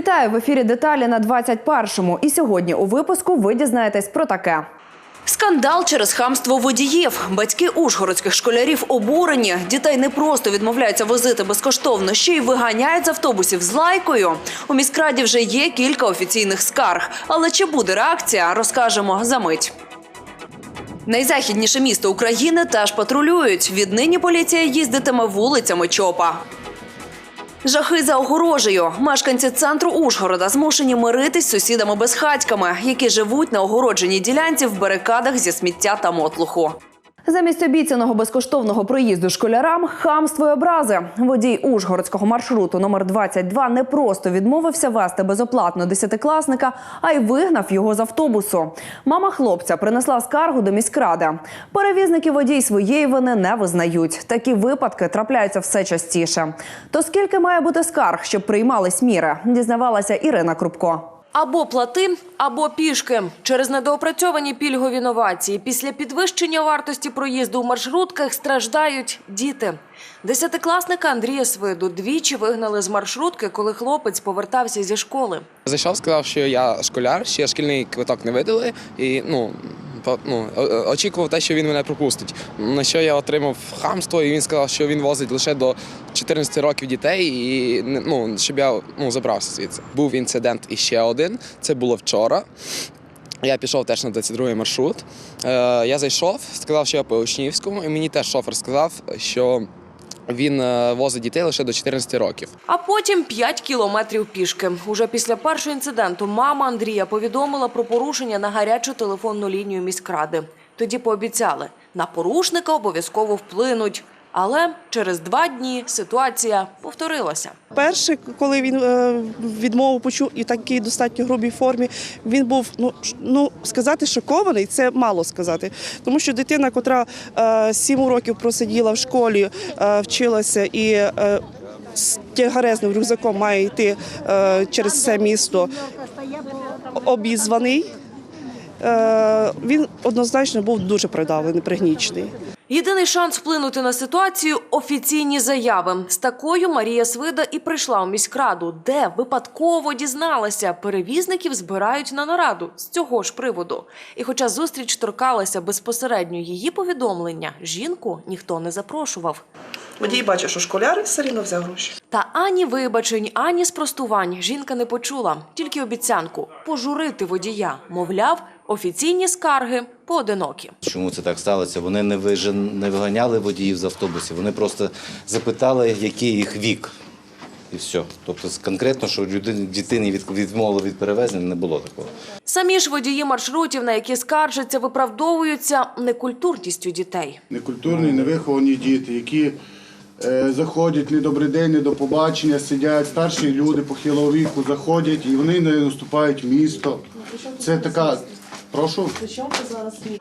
Вітаю в ефірі деталі на 21-му. І сьогодні у випуску ви дізнаєтесь про таке. Скандал через хамство водіїв. Батьки ужгородських школярів обурені. Дітей не просто відмовляються возити безкоштовно, ще й виганяють з автобусів з лайкою. У міськраді вже є кілька офіційних скарг. Але чи буде реакція, розкажемо за мить. Найзахідніше місто України теж патрулюють. Віднині поліція їздитиме вулицями ЧОПа. Жахи за огорожею. Мешканці центру Ужгорода змушені миритись з сусідами безхатьками, які живуть на огородженій ділянці в барикадах зі сміття та мотлуху. Замість обіцяного безкоштовного проїзду школярам хамство й образи. Водій ужгородського маршруту номер 22 не просто відмовився вести безоплатно десятикласника, а й вигнав його з автобусу. Мама хлопця принесла скаргу до міськради. Перевізники водій своєї вини не визнають. Такі випадки трапляються все частіше. То скільки має бути скарг, щоб приймались міри? Дізнавалася Ірина Крупко. Або плати, або пішки. Через недоопрацьовані пільгові новації після підвищення вартості проїзду в маршрутках страждають діти. Десятикласника Андрія Свиду двічі вигнали з маршрутки, коли хлопець повертався зі школи. Зайшов, сказав, що я школяр, ще шкільний квиток не видали, і ну. Ну, очікував те, що він мене пропустить. На що я отримав хамство, і він сказав, що він возить лише до 14 років дітей, і ну, щоб я ну, забрався звідси. Був інцидент іще один. Це було вчора. Я пішов теж на 22-й маршрут. Е, я зайшов, сказав, що я по учнівському, і мені теж шофер сказав, що він е, возить дітей лише до 14 років. А потім 5 кілометрів пішки. Уже після першого інциденту мама Андрія повідомила про порушення на гарячу телефонну лінію міськради. Тоді пообіцяли, на порушника обов'язково вплинуть. Але через два дні ситуація повторилася. Перше, коли він е, відмову почув і в такій достатньо грубій формі, він був ну, ну сказати шокований, це мало сказати. Тому що дитина, котра е, сім років просиділа в школі, е, вчилася і з тягарезним рюкзаком має йти через це місто обізваний. Він однозначно був дуже придавлений, пригнічений. Єдиний шанс вплинути на ситуацію офіційні заяви. З такою Марія Свида і прийшла у міськраду, де випадково дізналася, перевізників збирають на нараду з цього ж приводу. І хоча зустріч торкалася безпосередньо її повідомлення, жінку ніхто не запрошував. Водій бачив, що школяр все рівно взяв гроші. Та ані вибачень, ані спростувань жінка не почула, тільки обіцянку пожурити водія. Мовляв, офіційні скарги поодинокі. Чому це так сталося? Вони не вижен... не виганяли водіїв з автобусів, вони просто запитали, який їх вік. І все. Тобто конкретно, що людині дитині від... відмовили від перевезення, не було такого. Самі ж водії маршрутів, на які скаржаться, виправдовуються некультурністю дітей. Некультурні, невиховані діти, які е, заходять не добрий день, не до побачення, сидять старші люди похилого віку, заходять і вони не наступають в місто. Це така. Прошу.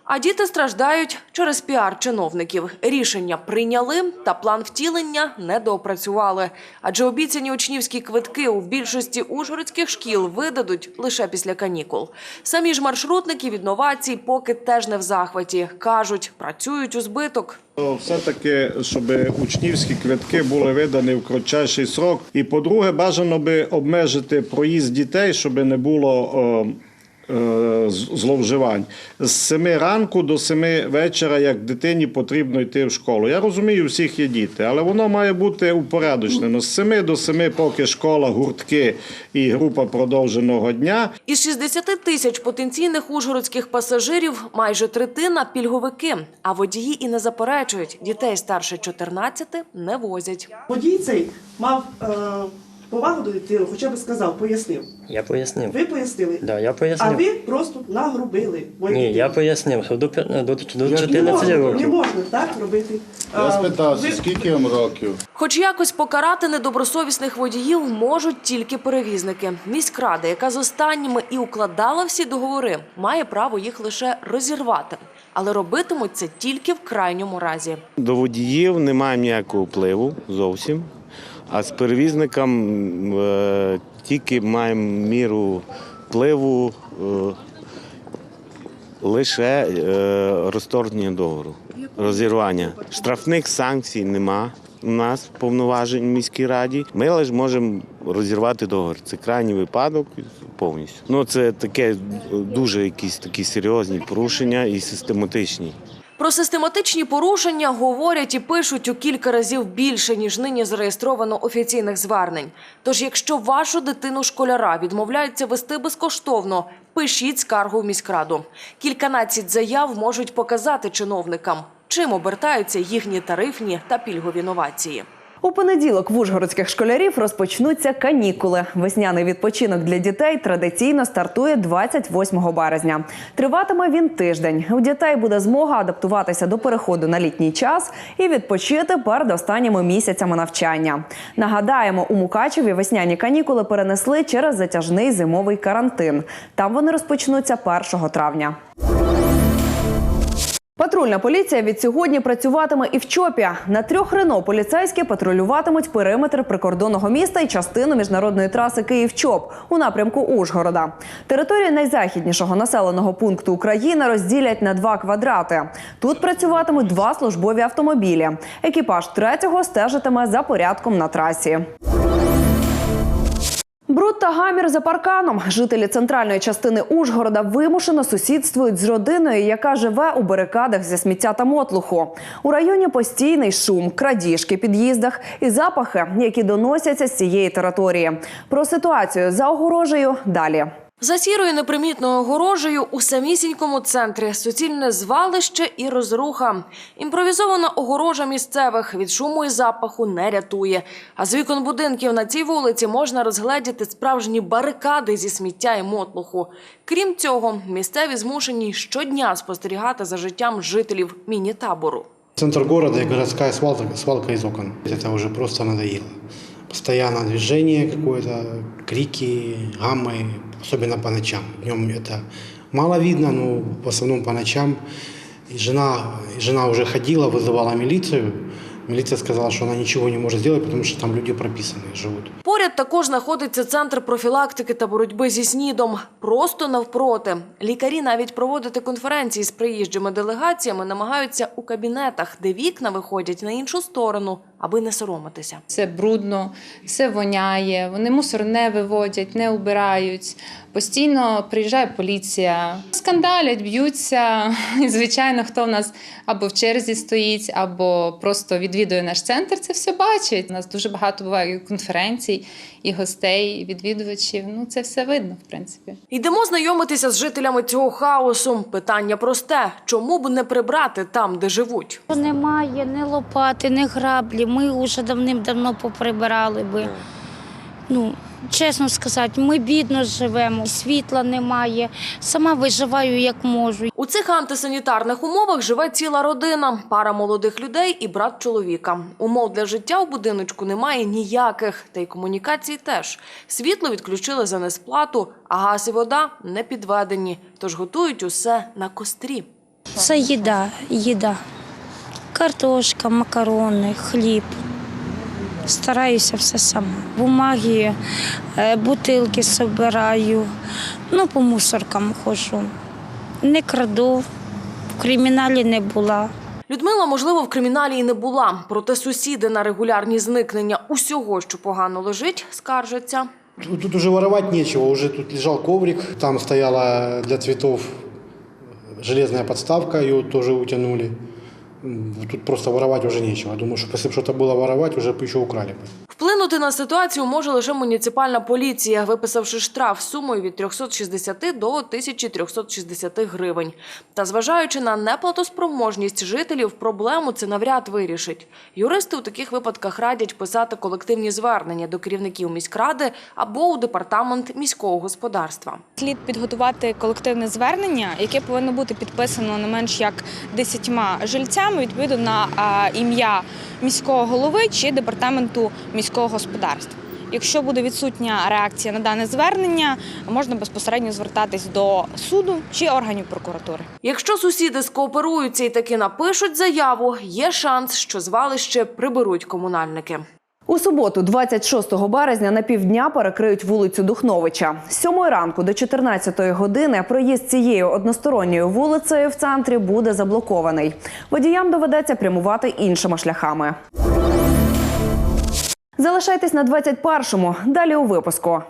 А діти страждають через піар чиновників. Рішення прийняли, та план втілення не доопрацювали. Адже обіцяні учнівські квитки у більшості ужгородських шкіл видадуть лише після канікул. Самі ж маршрутники від новацій поки теж не в захваті. кажуть, працюють у збиток. Все-таки, щоб учнівські квитки були видані в кратчайший срок. І по-друге, бажано би обмежити проїзд дітей, щоб не було е, зловживань. З 7 ранку до 7 вечора, як дитині потрібно йти в школу. Я розумію, у всіх є діти, але воно має бути упорядочено. З 7 до 7 поки школа, гуртки і група продовженого дня. Із 60 тисяч потенційних ужгородських пасажирів майже третина – пільговики. А водії і не заперечують, дітей старше 14 не возять. Водій цей мав е, повагу до дитини, хоча б сказав, пояснив. Я пояснив. Ви пояснили, Да, я а ви просто нагрубили. мою Ні, дитину. я пояснив, що до, п'ят- до, до не 14 можна, не років. можна так робити. Я А, спитався, ви- скільки вам років? Хоч якось покарати недобросовісних водіїв можуть тільки перевізники. Міськрада, яка з останніми і укладала всі договори, має право їх лише розірвати. Але робитимуть це тільки в крайньому разі. До водіїв не маємо ніякого впливу зовсім. А з перевізником е, тільки маємо міру впливу е, лише е, розторгнення договору, розірвання. Штрафних санкцій нема. у нас повноважень в міській раді. Ми лише можемо розірвати договір. Це крайній випадок повністю. Ну це таке дуже якісь такі серйозні порушення і систематичні. Про систематичні порушення говорять і пишуть у кілька разів більше, ніж нині зареєстровано офіційних звернень. Тож, якщо вашу дитину школяра відмовляються вести безкоштовно, пишіть скаргу в міськраду. Кільканадцять заяв можуть показати чиновникам, чим обертаються їхні тарифні та пільгові новації. У понеділок в ужгородських школярів розпочнуться канікули. Весняний відпочинок для дітей традиційно стартує 28 березня. Триватиме він тиждень. У дітей буде змога адаптуватися до переходу на літній час і відпочити перед останніми місяцями навчання. Нагадаємо, у Мукачеві весняні канікули перенесли через затяжний зимовий карантин. Там вони розпочнуться 1 травня. Патрульна поліція від сьогодні працюватиме і в ЧОПі. На трьох Рено поліцейські патрулюватимуть периметр прикордонного міста і частину міжнародної траси Київ-ЧОП у напрямку Ужгорода. Територію найзахіднішого населеного пункту України розділять на два квадрати. Тут працюватимуть два службові автомобілі. Екіпаж третього стежитиме за порядком на трасі. Бруд та гамір за парканом. Жителі центральної частини Ужгорода вимушено сусідствують з родиною, яка живе у барикадах зі сміття та мотлуху. У районі постійний шум, крадіжки, під'їздах і запахи, які доносяться з цієї території. Про ситуацію за огорожею далі. За сірою непримітною огорожею у самісінькому центрі суцільне звалище і розруха. Імпровізована огорожа місцевих від шуму і запаху не рятує. А з вікон будинків на цій вулиці можна розгледіти справжні барикади зі сміття і мотлуху. Крім цього, місцеві змушені щодня спостерігати за життям жителів міні-табору. Центр города и городская свалка, свалка из окон. Это уже просто надоело. Постоянно движение какое-то, крики, гаммы, особенно по ночам. Днем это мало видно, но в основном по ночам. И жена, и жена уже ходила, вызывала милицию. Милиция сказала, что она ничего не может сделать, потому что там люди прописаны, живут. Поряд також знаходиться центр профілактики та боротьби зі снідом. Просто навпроти. Лікарі навіть проводити конференції з приїжджими делегаціями намагаються у кабінетах, де вікна виходять на іншу сторону, аби не соромитися. Це брудно, все воняє, вони мусор не виводять, не убирають. Постійно приїжджає поліція, скандалять, б'ються. І, звичайно, хто в нас або в черзі стоїть, або просто відвідує наш центр, це все бачить. У нас дуже багато буває конференцій, і гостей, і відвідувачів. Ну, це все видно, в принципі. Йдемо знайомитися з жителями цього хаосу. Питання просте: чому б не прибрати там, де живуть? Немає ні лопати, ні граблі. Ми вже давним-давно поприбирали би. Ну, чесно сказати, ми бідно живемо, світла немає. Сама виживаю як можу. У цих антисанітарних умовах живе ціла родина, пара молодих людей і брат чоловіка. Умов для життя у будиночку немає ніяких, та й комунікації теж. Світло відключили за несплату, а газ і вода не підведені, тож готують усе на кострі. Це їда, їда. Картошка, макарони, хліб. Стараюся все сама. Бумаги, е, бутилки збираю, ну, по мусоркам ходжу. Не краду, в криміналі не була. Людмила, можливо, в криміналі і не була, проте сусіди на регулярні зникнення усього, що погано лежить, скаржаться. Тут, тут уже воровать нечего, уже тут лежал коврик, там стояла для цветов железная подставка, ее тоже утянули. М, Тут просто воровать уже нечего. Думаю, что если бы что-то было воровать, уже бы еще украли бы. Вплинути на ситуацію може лише муніципальна поліція, виписавши штраф сумою від 360 до 1360 гривень. Та зважаючи на неплатоспроможність жителів, проблему це навряд вирішить. Юристи у таких випадках радять писати колективні звернення до керівників міськради або у департамент міського господарства. Слід підготувати колективне звернення, яке повинно бути підписано не менш як десятьма жильцями відповідно на ім'я міського голови чи департаменту міського господарства. Якщо буде відсутня реакція на дане звернення, можна безпосередньо звертатись до суду чи органів прокуратури. Якщо сусіди скооперуються і таки напишуть заяву, є шанс, що звалище приберуть комунальники. У суботу, 26 березня, на півдня перекриють вулицю Духновича. З 7 ранку до 14 години проїзд цією односторонньою вулицею в центрі буде заблокований. Водіям доведеться прямувати іншими шляхами. Залишайтесь на 21-му. Далі у випуску.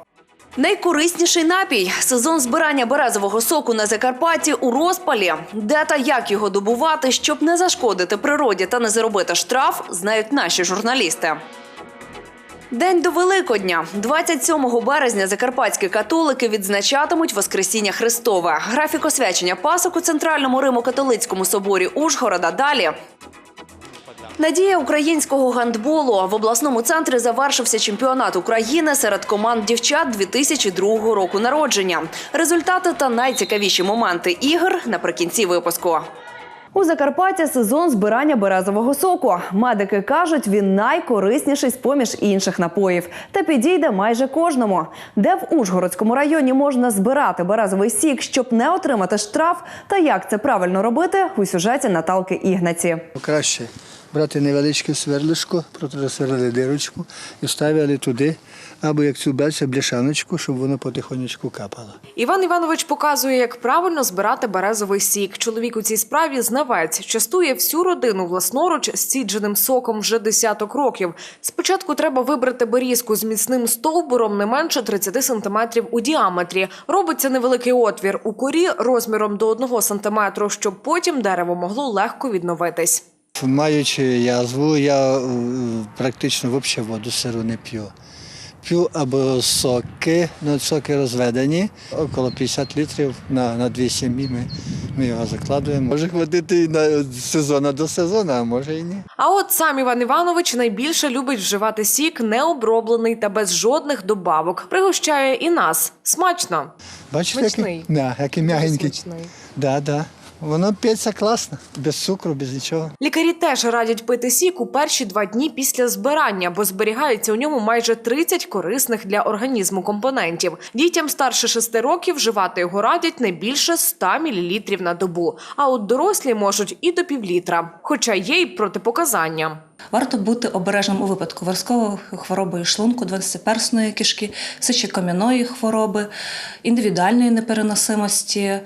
Найкорисніший напій сезон збирання березового соку на Закарпатті у розпалі. Де та як його добувати, щоб не зашкодити природі та не заробити штраф, знають наші журналісти. День до Великодня, 27 березня, закарпатські католики відзначатимуть Воскресіння Христове. Графік освячення пасок у центральному Римо-католицькому соборі Ужгорода. Далі. Надія українського гандболу в обласному центрі завершився чемпіонат України серед команд дівчат 2002 року народження. Результати та найцікавіші моменти ігор наприкінці випуску. У Закарпатті сезон збирання березового соку. Медики кажуть, він найкорисніший з поміж інших напоїв та підійде майже кожному. Де в Ужгородському районі можна збирати березовий сік, щоб не отримати штраф, та як це правильно робити у сюжеті Наталки Ігнаці. Краще брати невеличке сверлишко, просверлили дирочку і вставили туди, або як цю бельця, бляшаночку, щоб воно потихонечку капало. Іван Іванович показує, як правильно збирати березовий сік. Чоловік у цій справі знавець частує всю родину власноруч з сідженим соком вже десяток років. Спочатку треба вибрати берізку з міцним стовбуром не менше 30 сантиметрів у діаметрі. Робиться невеликий отвір у корі розміром до 1 сантиметру, щоб потім дерево могло легко відновитись. Маючи язву, я е, практично взагалі воду сиру не п'ю. П'ю або соки, ну соки розведені, около 50 літрів на, на дві сім'ї ми, ми його закладуємо. Може хватити і на сезону до сезону, а може і ні. А от сам Іван Іванович найбільше любить вживати сік необроблений та без жодних добавок. Пригощає і нас. Смачно. Бачите, який, да, який м'ягенький. Да, да. Воно п'ється класно, без цукру, без нічого. Лікарі теж радять пити сік у перші два дні після збирання, бо зберігається у ньому майже 30 корисних для організму компонентів. Дітям старше 6 років вживати його радять не більше 100 мл на добу. А от дорослі можуть і до півлітра, хоча є й протипоказання. Варто бути обережним у випадку варськової хвороби шлунку, дванадцятиперсної кишки, сечокам'яної хвороби, індивідуальної непереносимості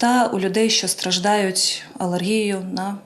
та у людей, що страждають алергією на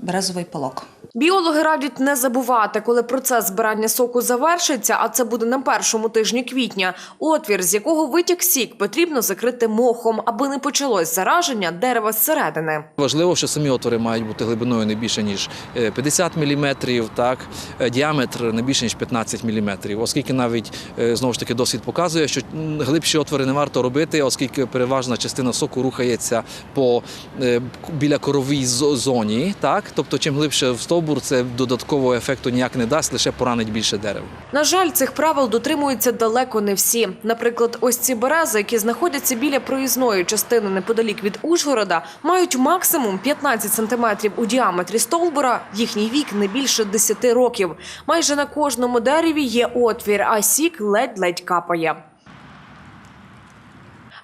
березовий пилок. Біологи радять не забувати, коли процес збирання соку завершиться, а це буде на першому тижні квітня. Отвір, з якого витік сік, потрібно закрити мохом, аби не почалось зараження дерева зсередини. Важливо, що самі отвори мають бути глибиною не більше ніж е, 50 мм, так е, діаметр не більше ніж 15 мм, оскільки навіть е, знову ж таки досвід показує, що глибші отвори не варто робити, оскільки переважна частина соку рухається по е, біля коровій зо- зоні. Так, тобто, чим глибше в стовбур, це додаткового ефекту ніяк не дасть, лише поранить більше дерева. На жаль, цих правил дотримуються далеко не всі. Наприклад, ось ці берези, які знаходяться біля проїзної частини неподалік від Ужгорода, мають максимум 15 сантиметрів у діаметрі стовбура. Їхній вік не більше 10 років. Майже на кожному дереві є отвір, а сік ледь-ледь капає.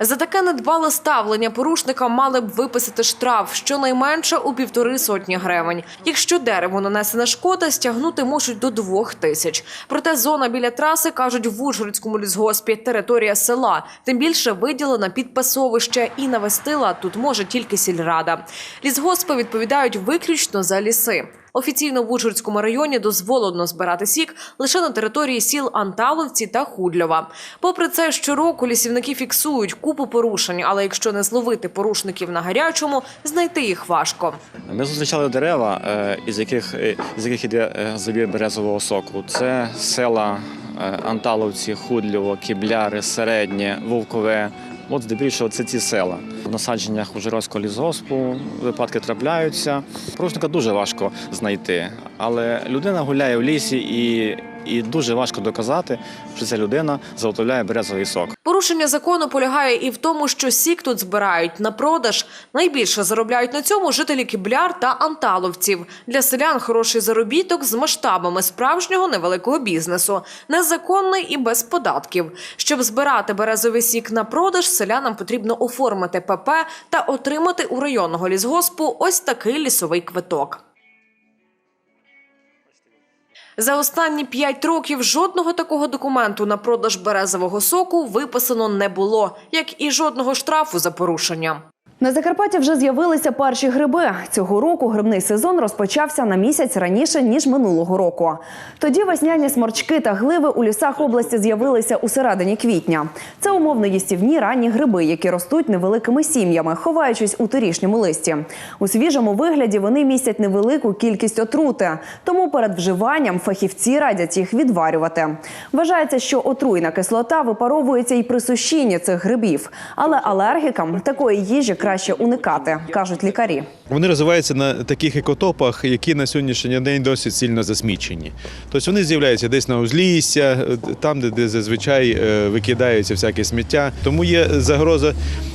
За таке недбале ставлення порушника мали б виписати штраф щонайменше у півтори сотні гривень. Якщо дереву нанесена шкода, стягнути можуть до двох тисяч. Проте зона біля траси кажуть в Ужгородському лісгоспі територія села. Тим більше виділена під пасовище і навестила тут може тільки сільрада. Лісгоспи відповідають виключно за ліси. Офіційно в Ужгородському районі дозволено збирати сік лише на території сіл Анталовці та Худльова. Попри це, щороку лісівники фіксують купу порушень, але якщо не зловити порушників на гарячому, знайти їх важко. Ми зустрічали дерева, е, із яких, е, з яких іде е, забір березового соку. Це села Анталовці, Худльово, Кібляри, Середнє, Вовкове. От здебільшого це ці села. В насадженнях Ужгородського лісгоспу випадки трапляються. Порушника дуже важко знайти, але людина гуляє в лісі і, і дуже важко доказати, що ця людина заготовляє березовий сок. Порушення закону полягає і в тому, що сік тут збирають на продаж. Найбільше заробляють на цьому жителі Кібляр та Анталовців. Для селян хороший заробіток з масштабами справжнього невеликого бізнесу, незаконний і без податків. Щоб збирати березовий сік на продаж, селянам потрібно оформити ПП та отримати у районного лісгоспу ось такий лісовий квиток. За останні п'ять років жодного такого документу на продаж березового соку виписано не було, як і жодного штрафу за порушення. На Закарпатті вже з'явилися перші гриби. Цього року грибний сезон розпочався на місяць раніше ніж минулого року. Тоді весняні сморчки та гливи у лісах області з'явилися у середині квітня. Це умовно їстівні ранні гриби, які ростуть невеликими сім'ями, ховаючись у торішньому листі. У свіжому вигляді вони містять невелику кількість отрути, тому перед вживанням фахівці радять їх відварювати. Вважається, що отруйна кислота випаровується і при сушінні цих грибів, але алергікам такої їжі краще уникати, кажуть лікарі. Вони розвиваються на таких екотопах, які на сьогоднішній день досить сильно засмічені. Тобто вони з'являються десь на узлісся, там, де, де зазвичай е, викидаються всяке сміття. Тому є загроза,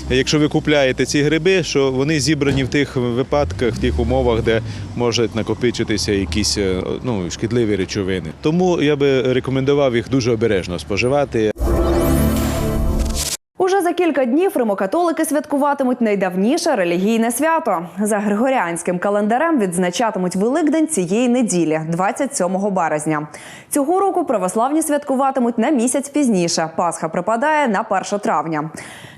якщо ви купляєте ці гриби, що вони зібрані в тих випадках, в тих умовах, де можуть накопичитися якісь е, ну, шкідливі речовини. Тому я би рекомендував їх дуже обережно споживати. Кілька днів римокатолики святкуватимуть найдавніше релігійне свято. За григоріанським календарем відзначатимуть Великдень цієї неділі, 27 березня. Цього року православні святкуватимуть на місяць пізніше. Пасха припадає на 1 травня.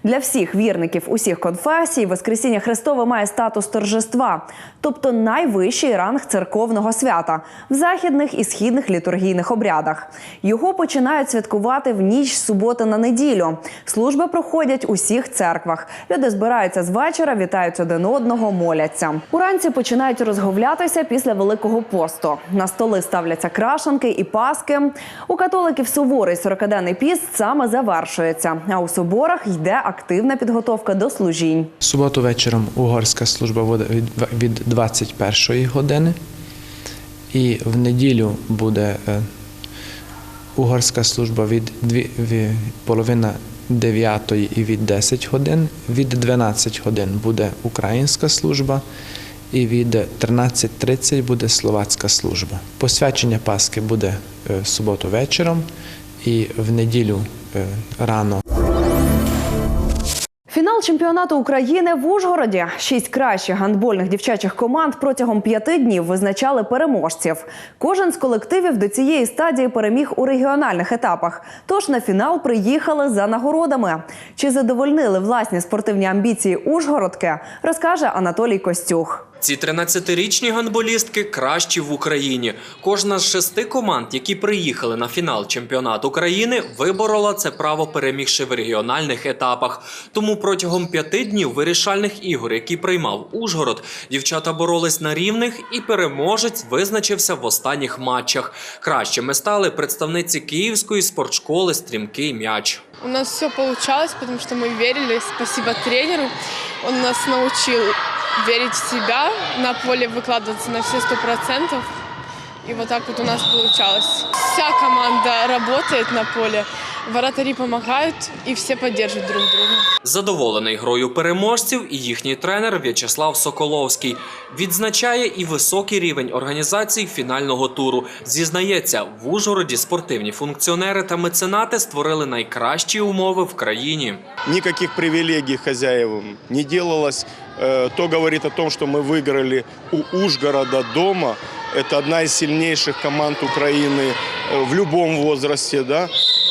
Для всіх вірників усіх конфесій Воскресіння Христове має статус торжества, тобто найвищий ранг церковного свята в західних і східних літургійних обрядах. Його починають святкувати в ніч суботи на неділю. Служби проходять у всіх церквах. Люди збираються з вечора, вітають один одного, моляться. Уранці починають розговлятися після Великого посту. На столи ставляться крашанки і паски. У католиків суворий 40-денний піст саме завершується. А у соборах йде активна підготовка до служінь. Суботу вечором угорська служба від, від 21 години. І в неділю буде е, угорська служба від, дві, половина 9 і від 10 годин. Від 12 годин буде українська служба. І від 13.30 буде словацька служба. Посвячення Пасхи буде е, суботу вечором і в неділю е, рано. Чемпіонату України в Ужгороді. Шість кращих гандбольних дівчачих команд протягом п'яти днів визначали переможців. Кожен з колективів до цієї стадії переміг у регіональних етапах. Тож на фінал приїхали за нагородами. Чи задовольнили власні спортивні амбіції Ужгородки, розкаже Анатолій Костюх. Ці 13-річні гандболістки кращі в Україні. Кожна з шести команд, які приїхали на фінал чемпіонату України, виборола це право, перемігши в регіональних етапах. Тому протягом п'яти днів вирішальних ігор, які приймав Ужгород, дівчата боролись на рівних, і переможець визначився в останніх матчах. Кращими стали представниці Київської спортшколи Стрімкий м'яч. У нас все получалось, потому что мы верили. Спасибо тренеру. Он нас научил верить в себя, на поле выкладываться на все сто процентов. И вот так вот у нас получалось. Вся команда работает на поле, вратари помогают, и все поддерживают друг друга. Задоволений грою переможців і їхній тренер В'ячеслав Соколовський відзначає і високий рівень організації фінального туру. Зізнається, в Ужгороді спортивні функціонери та меценати створили найкращі умови в країні. никаких привилегий хозяевам не делалось. Э, То говорит о том, что мы выиграли у Ужгорода дома. Это одна из сильнейших команд Украины э, в любом возрасте. Да?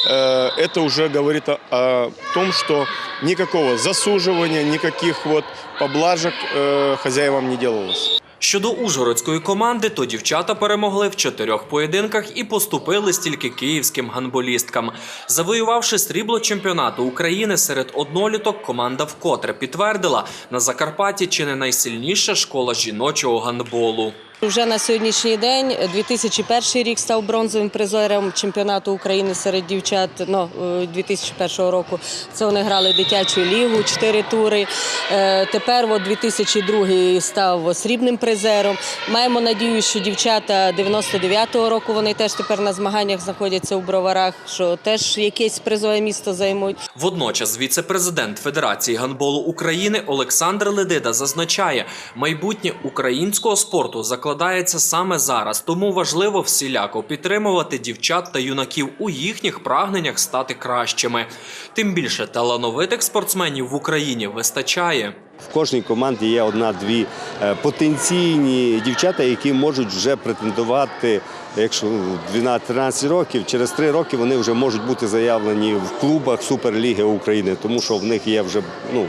Э, Это уже говорит о, о том, что никакого засуживания, никаких вот поблажек э, хозяевам не делалось. Щодо ужгородської команди, то дівчата перемогли в чотирьох поєдинках і поступили стільки київським гандболісткам. Завоювавши срібло чемпіонату України серед одноліток, команда вкотре підтвердила на Закарпатті чи не найсильніша школа жіночого гандболу. Вже на сьогоднішній день 2001 рік став бронзовим призером чемпіонату України серед дівчат ну, е, 2001 року. Це вони грали дитячу лігу, чотири тури. Е, Тепер от 2002 став срібним призером. Маємо надію, що дівчата 99-го року вони теж тепер на змаганнях знаходяться у броварах, що теж якесь призове місто займуть. Водночас віце-президент Федерації гандболу України Олександр Ледида зазначає, майбутнє українського спорту закладається саме зараз, тому важливо всіляко підтримувати дівчат та юнаків у їхніх прагненнях стати кращими. Тим більше талановитих спортсменів в Україні вистачає. В кожній команді є одна-дві е, потенційні дівчата, які можуть вже претендувати, якщо ну, 12-13 років, через 3 роки вони вже можуть бути заявлені в клубах Суперліги України, тому що в них є вже ну,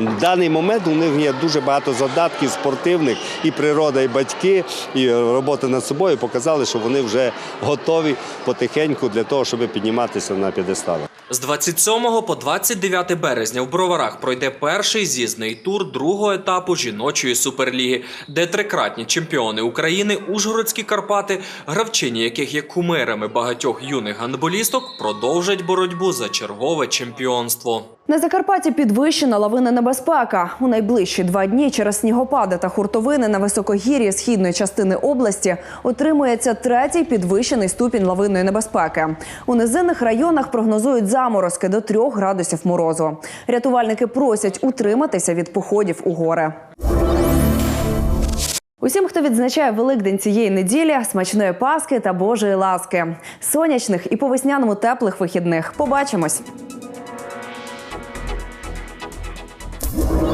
В даний момент у них є дуже багато задатків спортивних, і природа, і батьки, і робота над собою показали, що вони вже готові потихеньку для того, щоб підніматися на п'єдестали. З 27 по 29 березня в Броварах пройде перший з'їзний тур другого етапу жіночої суперліги, де трикратні чемпіони України Ужгородські Карпати, гравчині яких є кумирами багатьох юних гандболісток, продовжать боротьбу за чергове чемпіонство. На Закарпатті підвищена лавина небезпека. У найближчі два дні через снігопади та хуртовини на високогір'ї східної частини області отримується третій підвищений ступінь лавинної небезпеки. У низинних районах прогнозують заморозки до 3 градусів морозу. Рятувальники просять утриматися від походів у гори. Усім, хто відзначає Великдень цієї неділі, смачної паски та Божої ласки, сонячних і по весняному теплих вихідних. Побачимось. Thank you.